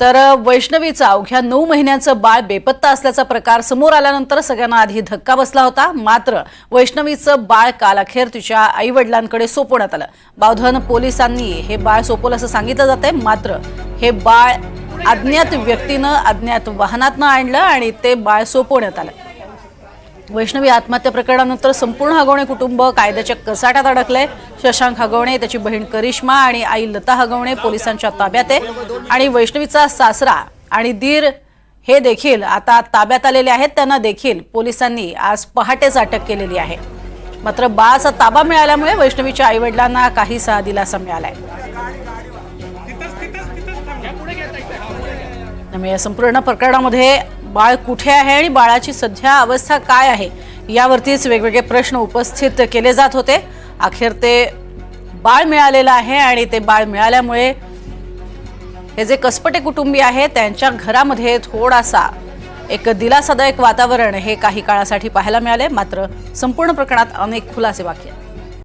तर वैष्णवीचा अवघ्या नऊ महिन्याचं बाळ बेपत्ता असल्याचा प्रकार समोर आल्यानंतर सगळ्यांना आधी धक्का बसला होता. मात्र वैष्णवीचं बाळ काल अखेर तिच्या आई वडिलांकडे सोपवण्यात आलं. बावधन पोलिसांनी हे बाळ सोपवलं असं सांगितलं जातंय. मात्र हे बाळ अज्ञात व्यक्तीनं अज्ञात वाहनातनं आणलं आणि ते बाळ सोपवण्यात आलं. वैष्णवी आत्महत्या प्रकरणानंतर संपूर्ण हगवणे कुटुंब कायद्याच्या कसाट्यात अडकलंय. शशांक हगवणे त्याची बहीण करिश्मा आणि आई लता हगवणे पोलिसांच्या ताब्यात आहे. आणि वैष्णवीचा सासरा आणि दीर हे देखील आता ताब्यात आलेले आहेत. त्यांना देखील पोलिसांनी आज पहाटेच अटक केलेली आहे. मात्र बाचा ताबा मिळाल्यामुळे वैष्णवीच्या आईवडिलांना काहीसा दिलासा मिळालाय. त्यामुळे या संपूर्ण प्रकरणामध्ये बाळ कुठे आहे आणि बाळाची सध्या अवस्था काय आहे यावरतीच वेगवेगळे प्रश्न उपस्थित केले जात होते. अखेर ते बाळ मिळालेलं आहे आणि ते बाळ मिळाल्यामुळे हे जे कसपटे कुटुंबीय आहे त्यांच्या घरामध्ये थोडासा एक दिलासादायक वातावरण हे काही काळासाठी पाहायला मिळाले. मात्र संपूर्ण प्रकरणात अनेक खुलासे बाकी आहेत.